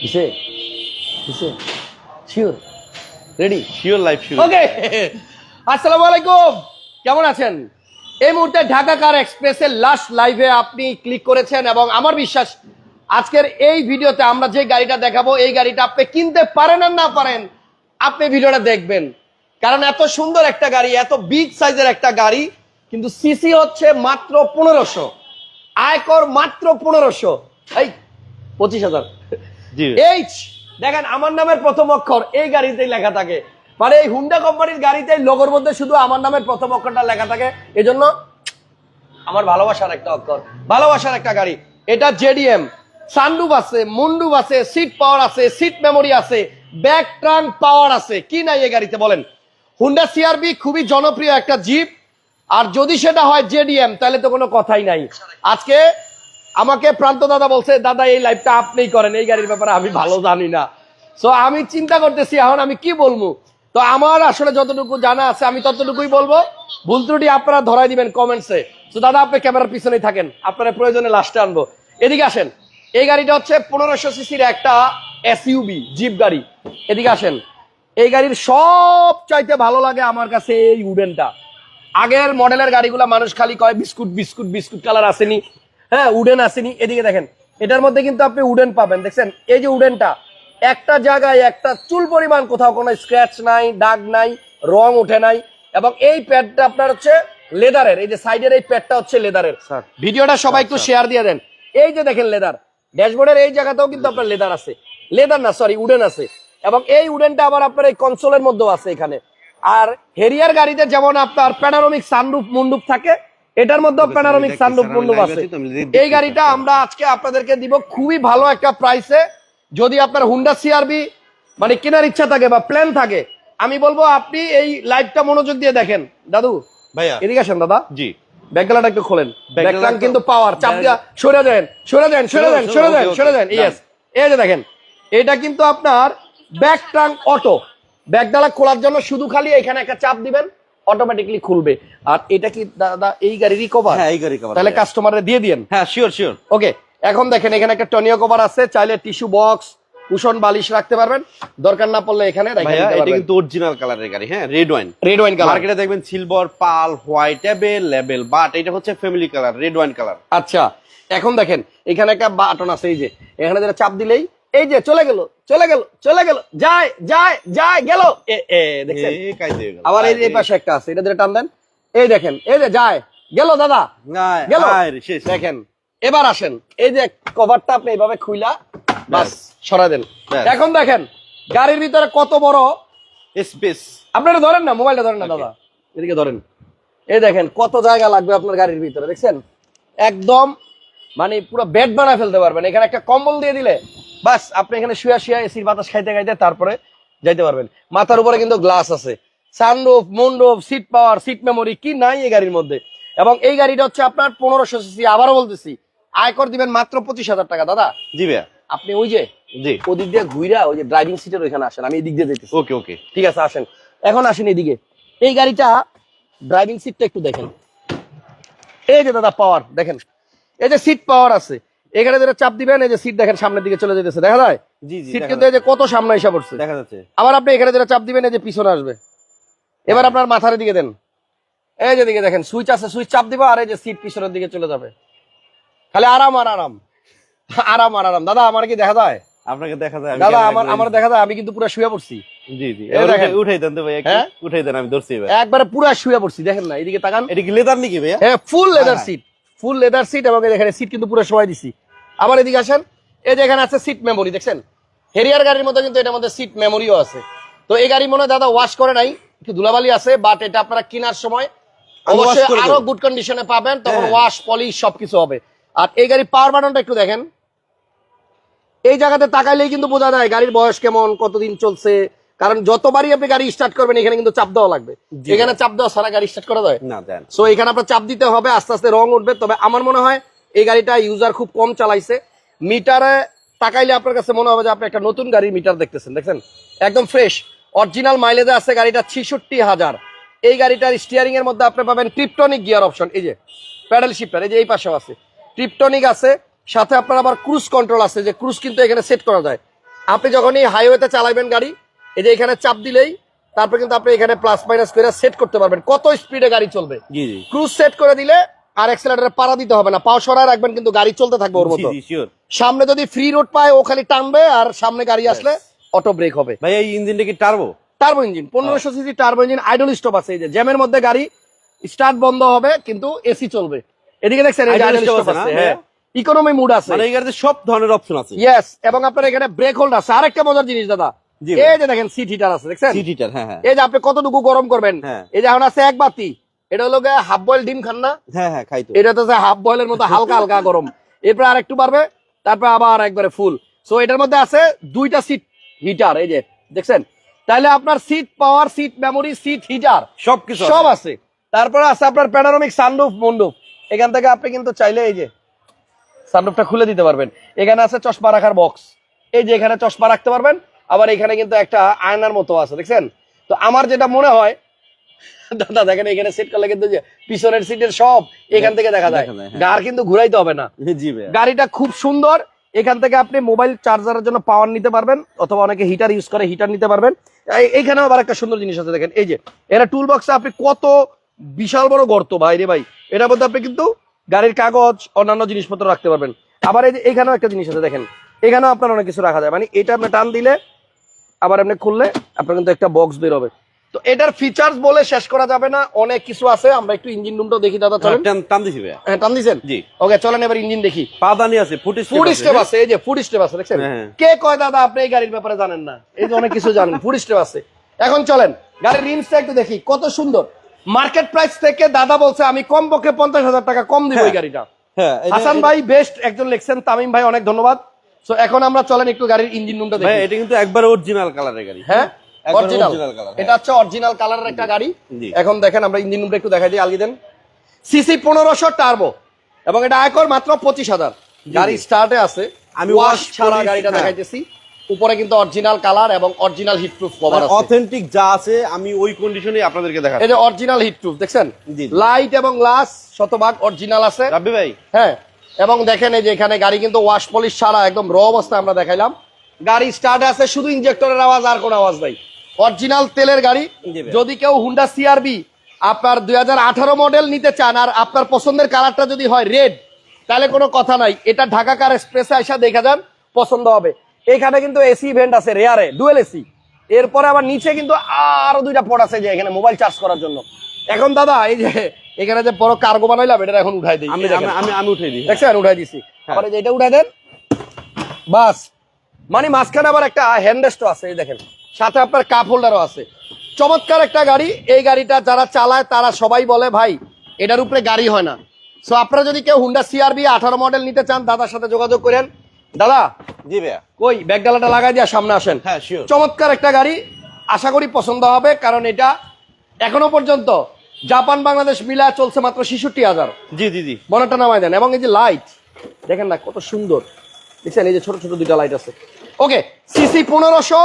দিছে দিছে sure ready sure life sure okay আসসালামু আলাইকুম। কেমন আছেন? এই মুহূর্তে ঢাকা কার এক্সপ্রেসের লাস্ট লাইভে আপনি ক্লিক করেছেন এবং আমার বিশ্বাস আজকের এই ভিডিওতে আমরা যে গাড়িটা দেখাবো এই গাড়িটা আপনি কিনতে পারেন আর না পারেন আপনি ভিডিওটা দেখবেন। কারণ এত সুন্দর একটা গাড়ি এত বিগ সাইজের একটা গাড়ি কিন্তু সিসি হচ্ছে মাত্র পনেরোশো। আয়কর মাত্র পনেরোশো। এই পঁচিশ হাজার। এইচ দেখেন, আমার নামের প্রথম অক্ষর এই গাড়িতেই লেখা থাকে। মানে এই হুন্ডা কোম্পানির গাড়িতে লোগোর মধ্যে শুধু আমার নামের প্রথম অক্ষরটা লেখা থাকে। এজন্য আমার ভালোবাসার একটা অক্ষর। ভালোবাসার একটা গাড়ি। এটা জেডিএম সানডুপ আছে মুন্ডুপ আছে সিট পাওয়ার আছে সিট মেমোরি আছে ব্যাক ট্রাঙ্ক পাওয়ার আছে। কি নাই এই গাড়িতে বলেন? হুন্ডা সিআরবি খুবই জনপ্রিয় একটা জিপ আর যদি সেটা হয় জেডিএম তাহলে তো কোনো কথাই নাই। আজকে আমাকে প্রান্ত দাদা বলছে, দাদা, এই লাইফটা আপনিই করেন, এই গাড়ির ব্যাপারে আমি ভালো জানি না। সো আমি চিন্তা করতেছি, এখন আমি কি বলব? তো আমার আসলে যতটুকু জানা আছে, আমি ততটুকুই বলব। ভুল ত্রুটি আপনারা ধরাই দিবেন কমেন্টসে তো দাদা, আপনি ক্যামেরার পিছনেই থাকেন, আপনারা প্রয়োজনে লাস্টে আনব। এদিকে আসেন, এই গাড়িটা হচ্ছে পনেরোশো সিসির একটা এসইউবি জিপ গাড়ি। এদিকে আসেন, এই গাড়ির সব চাইতে ভালো লাগে আমার কাছে এই উডেনটা আগের মডেলের গাড়িগুলো মানুষ খালি কয়, বিস্কুট বিস্কুট বিস্কুট কালার আসেনি। হ্যাঁ উডেন আসেনি এদিকে দেখেন। এটার মধ্যে কিন্তু আপনি উডেন পাবেন দেখছেন? এই যে উডেনটা একটা জায়গায় একটা চুল পরিমাণ কোথাও কোনো স্ক্র্যাচ নাই দাগ নাই রং ওঠে নাই এবং এই প্যাডটা আপনার হচ্ছে লেদারের এই যে সাইডের এই প্যাডটা হচ্ছে লেদারের ভিডিওটা সবাই একটু শেয়ার দিয়ে দেন। এই যে দেখেন লেদার ড্যাশবোর্ডের এই জায়গাতেও কিন্তু আপনার লেদার আছে। লেদার না সরি উডেন আছে। এবং এই উডেনটা আবার আপনার এই কনসোলের মধ্যেও আছে এখানে। আর হেরিয়ার গাড়িতে যেমন আপনার প্যানারোমিক সানরুফ মুন্ডুপ থাকে এটার মধ্যে প্যানারোমিক সানরুফ আমি আছে এই গাড়িটা আমরা আজকে আপনাদেরকে দিব খুবই ভালো একটা প্রাইসে যদি আপনার হুন্ডা সিআরবি মানে কেনার ইচ্ছা থাকে বা প্ল্যান থাকে আমি বলব আপনি এই লাইভটা মনোযোগ দিয়ে দেখেন। দাদু ভাইয়া। এদিকে আসেন দাদা। জি। ব্যাকগ্রাউন্ডটা একটু খোলেন। ব্যাকগ্রাউন্ড কিন্তু পাওয়ার চাপ দিয়া সরে দেন সরে দেন সরে দেন সরে দেন সরে দেন ইয়েস এই যে দেখেন এটা কিন্তু আপনার ব্যাক ট্রাঙ্ক অটো ব্যাকডালা খোলার জন্য শুধু খালি এখানে একটা চাপ দিবেন। অটোমেটিকলি খুলবে। আর এটা কি দাদা এই গাড়িরই কভার হ্যাঁ এই গাড়ি কভার তাহলে কাস্টমারে দিয়ে দিয়েন। হ্যাঁ শিওর শিওর ওকে এখন দেখেন এখানে একটা টনিও কভার আছে চাইলে টিস্যু বক্স কুশন বালিশ রাখতে পারবেন। দরকার না পড়লে এখানে এটা কিন্তু অরিজিনাল কালারের গাড়ি হ্যাঁ red wine red wine colour মার্কেটে দেখবেন silver pearl white table label but এটা হচ্ছে family colour red wine colour আচ্ছা এখন দেখেন এখানে একটা বাটন আছে এই যে। এখানে যেটা চাপ দিলেই এই যে চলে গেল চলে গেল চলে গেল। যায় যায় যায় গেল। দেখছেন? আবার এই পাশে একটা আছে এটা যেটা টান দেন। এই দেখেন এই যে যায় গেল দাদা। গেল। দেখেন এবার আসেন। এই যে কভারটা আপনি এইভাবে খুইলা বাস সরা দেন। এখন দেখেন গাড়ির ভিতরে কত বড়? স্পেস। আপনারা ধরেন না মোবাইলটা ধরেন না দাদা। এদিকে ধরেন। এই দেখেন কত জায়গা লাগবে আপনার গাড়ির ভিতরে দেখছেন? একদম মানে পুরো বেড বানায় ফেলতে পারবেন। এখানে একটা কম্বল দিয়ে দিলে বাস আপনি এখানে শুয়া শুয়া এসির বাতাস খাইতে খাইতে তারপরে যাইতে পারবেন। মাথার উপরে কিন্তু গ্লাস আছে। সানরুফ মুন্ডুপ সিট পাওয়ার সিট মেমোরি কি নাই এই গাড়ির মধ্যে। এবং এই গাড়িটা হচ্ছে আপনার পনেরোশো সিসি আবারও বলতেছি আয়কর দিবেন মাত্র পঁচিশ হাজার টাকা দাদা। জি ভাইয়া। আপনি ওই যে জি। ওদিক দিয়ে ঘুইরা ওই যে ড্রাইভিং সিটের ওইখানে আসেন আমি এদিক দিয়ে যেতেছি ওকে ওকে। ঠিক আছে আসেন। এখন আসেন এদিকে। এই গাড়িটা ড্রাইভিং সিটটা একটু দেখেন। এই যে দাদা পাওয়ার দেখেন। এই যে সিট পাওয়ার আছে। এখানে যেটা চাপ দিবেন এই যে সিট দেখেন সামনের দিকে চলে যেতেছে দেখা যায়? জি জি সিট কিন্তু এই যে কত সামনে এসে পড়ছে। দেখা যাচ্ছে। আবার আপনি এখানে যেটা চাপ দিবেন এই যে পিছনে আসবে। এবার আপনার মাথার দিকে দেন। এই যে দিকে দেখেন সুইচ আছে সুইচ চাপ দিবা আর এই যে সিট পিছনের দিকে চলে যাবে। খালি আরাম আর আরাম। আরাম আর আরাম। দাদা আমার কি দেখা যায়? আপনাকে দেখা যায় দাদা আমার আমার দেখা যায় আমি কিন্তু পুরো শুয়ে পড়ছি। জি জি। উঠাই- দেন তো একটু। হ্যাঁ? উঠাই দেন আমি ধরছি একবারে পুরো শুয়ে পড়ছি দেখেন না এদিকে তাকান। এটা কি লেদার নাকি ভাইয়া? হ্যাঁ ফুল লেদার হ্যাঁ। সিট ফুল লেদার সিট এবং এই দেখেন সিট কিন্তু পুরো সবাই দিছি। আবার এদিকে আসেন এই যে এখানে আছে সিট মেমোরি দেখছেন? হেরিয়ার গাড়ির মধ্যে কিন্তু এটার মধ্যে সিট মেমোরিও আছে। তো এই গাড়ি মনে হয় দাদা ওয়াশ করে নাই একটু ধুলাবালি আছে বাট এটা আপনারা কেনার সময় অবশ্যই আরও গুড কন্ডিশনে পাবেন তখন হ্যাঁ। ওয়াশ পলিশ সবকিছু হবে। আর এই গাড়ির পাওয়ার বাটনটা একটু দেখেন। এই জায়গাতে তাকাইলেই কিন্তু বোঝা যায় গাড়ির বয়স কেমন কতদিন চলছে কারণ যতবারই আপনি গাড়ি স্টার্ট করবেন এখানে কিন্তু চাপ দেওয়া লাগবে। এখানে চাপ দেওয়া সারা গাড়ি স্টার্ট করা যায়? না সো এখানে আপনার চাপ দিতে হবে আস্তে আস্তে রং উঠবে। তবে আমার মনে হয় এই গাড়িটা ইউজার খুব কম চালাইছে। মিটারে তাকাইলে আপনার কাছে মনে হবে যে আপনি একটা নতুন গাড়ির মিটার দেখতেছেন দেখছেন? একদম ফ্রেশ অরিজিনাল মাইলেজে আছে গাড়িটা ছিষট্টি হাজার। এই গাড়িটার স্টিয়ারিং এর মধ্যে আপনি পাবেন ট্রিপটনিক গিয়ার অপশন এই যে প্যাডেল শিফটার এই যে এই পাশেও আছে। ট্রিপটনিক আছে সাথে আপনার আবার ক্রুজ কন্ট্রোল আছে যে ক্রুজ কিন্তু এখানে সেট করা যায়। আপনি যখনই হাইওয়েতে চালাবেন গাড়ি এই যে এখানে চাপ দিলেই তারপর কিন্তু আপনি এখানে প্লাস মাইনাস করে সেট করতে পারবেন। কত স্পিডে গাড়ি চলবে? জি জি। ক্রুজ সেট করে দিলে আর অ্যাক্সিলেটারে পাড়া দিতে হবে না। পাও সরায় রাখবেন কিন্তু গাড়ি চলতে থাকবে ওর মতো। সামনে যদি ফ্রি রোড পায় ও খালি টানবে আর সামনে গাড়ি আসলে অটো ব্রেক হবে। ভাই এই ইঞ্জিনটা কি টার্বো টার্বো ইঞ্জিন পনেরোশো CC turbo engine idle stop আছে এই যে। জ্যামের মধ্যে গাড়ি স্টার্ট বন্ধ হবে কিন্তু এসি চলবে। এদিকে দেখছেন stop আছে হ্যাঁ। ইকোনমি মুড আছে। মানে এই গাড়িতে সব ধরনের অপশন আছে। ইয়েস এবং আপনার এখানে ব্রেক হোল্ড আছে। আরেকটা মজার জিনিস দাদা। এই যে দেখেন সিট হিটার আছে দেখছেন? সিট হিটার হ্যাঁ হ্যাঁ। এই যে আপনি কতটুকু গরম করবেন? হ্যাঁ। এই যে এখন আছে এক বাতি। এটা হলো হাফ বয়েল ডিম খান না? হ্যাঁ হ্যাঁ খাই তো। এটা তো হাফ বয়েলের মতো হালকা হালকা গরম। এরপর আর একটু বাড়বে তারপর আবার একবারে ফুল সো এটার মধ্যে আছে দুইটা সিট হিটার এই যে দেখছেন? তাহলে আপনার seat power seat memory seat heater সবকিছু সব আছে। তারপরে আছে আপনার প্যানোরামিক সানরুফ মন্ডুপ এখান থেকে আপনি কিন্তু চাইলে এই যে সানরুফটা খুলে দিতে পারবেন। এখানে আছে চশমা রাখার বক্স এই যে এখানে চশমা রাখতে পারবেন। আবার এখানে কিন্তু একটা আয়নার মতো আছে দেখছেন? তো আমার যেটা মনে হয় দাদা দেখেন এখানে সেট করলে কিন্তু যে পিছনের সিটের সব এখান থেকে দেখা যায়। হ্যাঁ। গার কিন্তু ঘুরাইতে হবে না। গাড়িটা খুব সুন্দর এখান থেকে আপনি মোবাইল চার্জারের জন্য পাওয়ার নিতে পারবেন অথবা অনেকে হিটার ইউজ করে হিটার নিতে পারবেন। এই- এইখানেও আবার একটা সুন্দর জিনিস আছে দেখেন এই যে এরা টুল বক্সে আপনি কত বিশাল বড় গর্ত ভাই রে ভাই। এটার মধ্যে আপনি কিন্তু গাড়ির কাগজ অন্যান্য জিনিসপত্র রাখতে পারবেন। আবার এই যে এখানেও একটা জিনিস আছে দেখেন। এখানেও আপনার অনেক কিছু রাখা যায়। মানে এটা আপনি টান দিলে আবার আপনি খুললে আপনার কিন্তু একটা বক্স বের হবে। তো এটার ফিচার্স বলে শেষ করা যাবে না অনেক কিছু আছে আমরা একটু ইঞ্জিন রুমটাও দেখি দাদা চলেন। টান দিছি ভাই হ্যাঁ টান দিছেন? জি। ওকে চলেন এবার ইঞ্জিন দেখি। পাদানি আছে ফুটি ফুড স্টেপ আছে এই যে ফুড স্টেপ আছে দেখছেন? হ্যাঁ। কে কয় দাদা আপনি এই গাড়ির ব্যাপারে জানেন না? এই যে অনেক কিছু জানেন ফুড স্টেপ আছে। এখন চলেন গাড়ির রিমসটা একটু দেখি কত সুন্দর। মার্কেট প্রাইস থেকে দাদা বলছে আমি কম পক্ষে পঞ্চাশ হাজার টাকা কম দিব এই হ্যাঁ। গাড়িটা। হ্যাঁ হাসান ভাই বেস্ট একজন লিখছেন তামিম ভাই অনেক ধন্যবাদ। সো এখন আমরা চলেন একটু গাড়ির ইঞ্জিন রুমটা দেখি। এটা কিন্তু একবার অরিজিনাল কালারের গাড়ি। হ্যাঁ? অরিজিনাল হ্যাঁ। এটা হচ্ছে অরিজিনাল কালারের একটা গাড়ি। এখন দেখেন আমরা ইঞ্জিন রুমটা একটু দেখাই দিই আলগি দেন। সিসি পনেরোশো টার্বো এবং এটা আয়কর মাত্র পঁচিশ হাজার। গাড়ি স্টার্টে আছে। আমি ওয়াশ ছাড়া গাড়িটা হ্যাঁ। দেখাইতেছি। উপরে কিন্তু অরিজিনাল কালার এবং অরিজিনাল হিট প্রুফ কভার আছে। অথেন্টিক যা আছে আমি ওই কন্ডিশনে আপনাদেরকে দেখাচ্ছি। এই যে অরিজিনাল হিট প্রুফ দেখছেন। লাইট এবং গ্লাস শতভাগ অরিজিনাল আছে। রাব্বি ভাই। হ্যাঁ। এবং দেখেন এই যে এখানে গাড়ি কিন্তু ওয়াশ পলিশ ছাড়া একদম র অবস্থায় আমরা দেখাইলাম। গাড়ি স্টার্ট আছে শুধু ইনজেক্টরের আওয়াজ আর কোনো আওয়াজ নাই। অরিজিনাল তেলের গাড়ি। যদি কেউ হুন্ডা সিআরবি আপনার দু হাজার আঠারো মডেল নিতে চান আর আপনার পছন্দের কালারটা যদি হয় রেড তাহলে কোনো কথা নাই। এটা ঢাকা কার এক্সপ্রেসে আসা দেখা যান পছন্দ হবে। এখানে কিন্তু এসি ভেন্ট আছে রেয়ারে ডুয়েল এসি এরপরে আবার নিচে কিন্তু আরও দুইটা পট আছে যে এখানে মোবাইল চার্জ করার জন্য। এখন দাদা এই যে এখানে যে বড় কার্গো বানাইলাম এটা এখন উঠাই দিই। আমি। আমি- আমি আমি দিই। দেখছেন? উঠাই দিছি। হ্যাঁ। আবার এই যে এটা উঠাই দেন বাস। মানে মাঝখানে আবার একটা হ্যান্ডরেস্টও আছে এই দেখেন। সাথে আপনার কাপ হোল্ডারও আছে। চমৎকার একটা গাড়ি। এই গাড়িটা যারা চালায় তারা সবাই বলে ভাই এটার উপরে গাড়ি হয় না। সো আপনারা যদি কেউ হুন্ডা সিআরবি আঠারো মডেল নিতে চান দাদার সাথে যোগাযোগ করেন। দাদা? জি ভাইয়া। কই? ব্যাগডালাটা লাগাই দিয়া সামনে আসেন। হ্যাঁ চমৎকার একটা গাড়ি। আশা করি পছন্দ হবে কারণ এটা এখনও পর্যন্ত জাপান বাংলাদেশ মিলা চলছে মাত্র ছেষট্টি হাজার। জি জি জি। বনারটা নামাই দেন। এবং এই যে লাইট দেখেন না কত সুন্দর। দেখছেন এই যে ছোট ছোট দুইটা লাইট আছে। ওকে সিসি পনেরোশো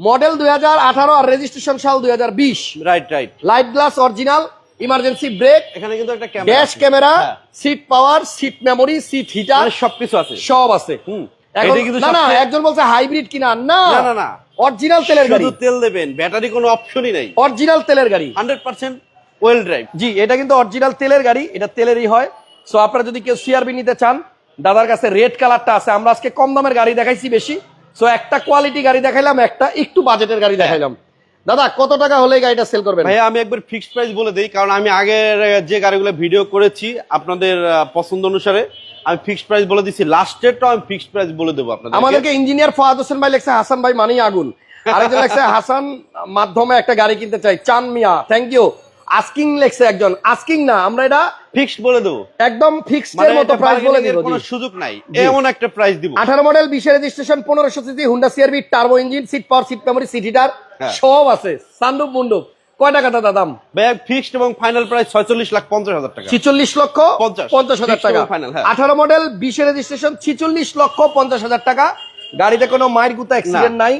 মডেল দুই হাজার আঠারো আর রেজিস্ট্রেশন সাল দুই হাজার বিশ। Right right light glass original emergency brake এখানে কিন্তু একটা camera dash camera seat power seat memory seat heater সবকিছু আছে। সব আছে। হুম। এখন কিন্তু না না একজন বলছে হাইব্রিড কিনা না। না, না। অরিজিনাল তেলের গাড়ি। শুধু তেল দেবেন ব্যাটারি কোনো অপশনই নাই। অরিজিনাল তেলের গাড়ি। হান্ড্রেড পার্সেন্ট ওয়েল ড্রাইভ জি এটা কিন্তু অরিজিনাল তেলের গাড়ি এটা তেলেরই হয়। সো আপনারা যদি কেউ সিআরবি নিতে চান দাদার কাছে রেড কালারটা আছে। আমরা আজকে কম দামের গাড়ি দেখাইছি বেশি। সো একটা কোয়ালিটি গাড়ি দেখাইলাম একটা একটু বাজেটের গাড়ি দেখাইলাম। দাদা কত টাকা হলে গাড়িটা সেল করবেন? ভাইয়া আমি একবার ফিক্সড প্রাইস বলে দিই কারণ আমি আগের যে গাড়িগুলো ভিডিও করেছি আপনাদের পছন্দ অনুসারে আমি ফিক্সড প্রাইস বলে দিচ্ছি লাস্টেরটাও আমি ফিক্সড প্রাইস বলে দেবো আপনাদের। আমাদেরকে ইঞ্জিনিয়ার ফাহাদ হোসেন ভাই লেখছে হাসান ভাই মানি আগুন। আরেকজন লেখছে হাসান মাধ্যমে একটা গাড়ি কিনতে চাই। চান মিয়া থ্যাংক ইউ আস্কিং লেখছে একজন। আস্কিং না আমরা এটা ফিক্সড বলে দেবো। একদম ফিক্সড মানে এর মতো প্রাইস বলে দিব কোনো সুযোগ নাই। এমন একটা প্রাইস দিব। আঠারো মডেল বিশে রেজিস্ট্রেশন পনেরোশো CC Honda CRV turbo engine seat power seat memory seat heater হ্যাঁ। সব আছে। সান্দুপ মুন্ডুপ কয় টাকা দাদা দাম? ভাইয়া ফিক্সড এবং ফাইনাল প্রাইস ছয়চল্লিশ লাখ পঞ্চাশ হাজার টাকা। ছিচল্লিশ লক্ষ পঞ্চাশ। পঞ্চাশ হাজার Fixed টাকা। হ্যাঁ। আঠারো মডেল বিশে রেজিস্ট্রেশন ছিচল্লিশ লক্ষ পঞ্চাশ হাজার টাকা। গাড়িতে কোনো মাইর গুতা অ্যাক্সিডেন্ট নাই।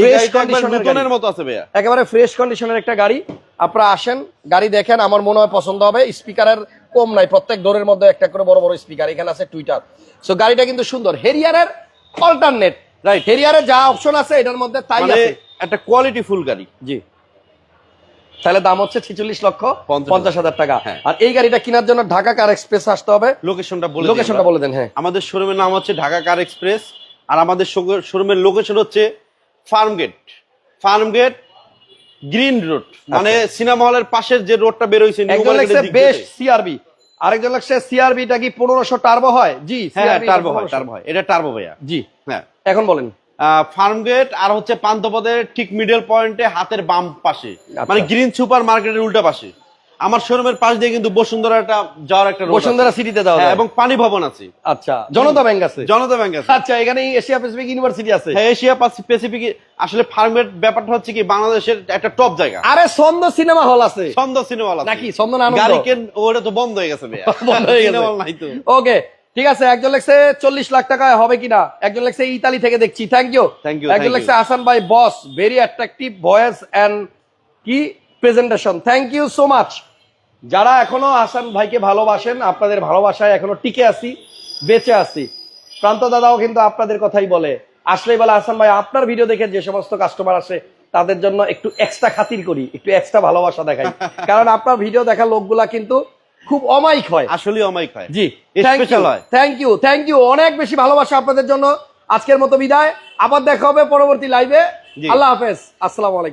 ফ্রেশ কন্ডিশনের মতো আছে ভাইয়া। একেবারে ফ্রেশ কন্ডিশনের একটা গাড়ি। আপনারা আসেন গাড়ি দেখেন আমার মনে হয় পছন্দ হবে। স্পিকারের কম নাই প্রত্যেক ডোরের মধ্যে একটা করে বড় বড় স্পিকার এখানে আছে টুইটার সো গাড়িটা কিন্তু সুন্দর। হেরিয়ারের অল্টারনেট রাইট হেরিয়ারে যা অপশন আছে এটার মধ্যে তাই মানে আছে। একটা কোয়ালিটি ফুল গাড়ি। জি। তাহলে দাম হচ্ছে ছেচল্লিশ লক্ষ পঞ্চাশ হাজার। টাকা। হ্যাঁ। আর এই গাড়িটা কেনার জন্য ঢাকা কার এক্সপ্রেস আসতে হবে। লোকেশনটা বলে লোকেশনটা বলে দেন হ্যাঁ। আমাদের শোরুমের নাম হচ্ছে ঢাকা কার এক্সপ্রেস আর আমাদের শোরুমের লোকেশন হচ্ছে ফার্মগেট ফার্মগেট গ্রিন রোড। মানে সিনেমা হলের পাশের যে রোডটা বের নিউ একজন লাগছে বেস্ট। সিআরবি আরেকজন লাগছে সিআরবিটা কি পনেরোশো টার্বো হয়? জি হ্যাঁ CRV টার্বো হয় টার্বো হয়। এটা টার্বো ভাইয়া। জি। হ্যাঁ। এখন বলেন। ফার্মগেট আর হচ্ছে পান্থপথের ঠিক মিডল পয়েন্টে হাতের বাম পাশে। আচ্ছা। মানে গ্রিন সুপার মার্কেটের উল্টা পাশে। আমার শোরুমের পাশ দিয়ে কিন্তু বসুন্ধরা একটা যাওয়ার একটা বসুন্ধরা সিটিতে দেওয়া হ্যাঁ, এবং পানি ভবন আছে। আচ্ছা জনতা ব্যাংক আছে। জনতা ব্যাংক আছে। আচ্ছা এখানে এশিয়া প্যাসিফিক ইউনিভার্সিটি আছে। হ্যাঁ এশিয়া প্যাসিফিক আসলে ফার্মগেট ব্যাপারটা হচ্ছে কি বাংলাদেশের একটা টপ জায়গা। আরে ছন্দ সিনেমা হল আছে। ছন্দ সিনেমা হল নাকি? ছন্দ না গাড়ি কেন ওটা তো বন্ধ হয়ে গেছে বন্ধ হয়ে গেছে। সিনেমা নাই তো। ওকে ঠিক আছে একজন লেখছে চল্লিশ লাখ টাকা হবে কিনা? একজন লেখছে ইতালি থেকে দেখছি। থ্যাংক ইউ থ্যাংক ইউ একজন লেখছে আসান ভাই boss very attractive voice and কি? Presentation thank you so much যারা এখনও আসান ভাইকে ভালোবাসেন আপনাদের ভালোবাসায় এখনও টিকে আছি বেঁচে আছি। প্রান্ত দাদাও কিন্তু আপনাদের কথাই বলে। আসলেই বলে আসান ভাই আপনার ভিডিও দেখে যে সমস্ত কাস্টমার আসে তাদের জন্য একটু এক্সট্রা খাতির করি একটু এক্সট্রা ভালোবাসা দেখাই। কারণ আপনার ভিডিও দেখা লোকগুলা কিন্তু খুব অমায়িক হয়। আসলে অমাইক হয়। জি স্পেশাল হয়। থ্যাংক ইউ থ্যাংক ইউ অনেক বেশি ভালোবাসা আপনাদের জন্য। আজকের মতো বিদায়। আবার দেখা হবে পরবর্তী লাইভে। আল্লাহ হাফেজ। আসসালামু আলাইকুম।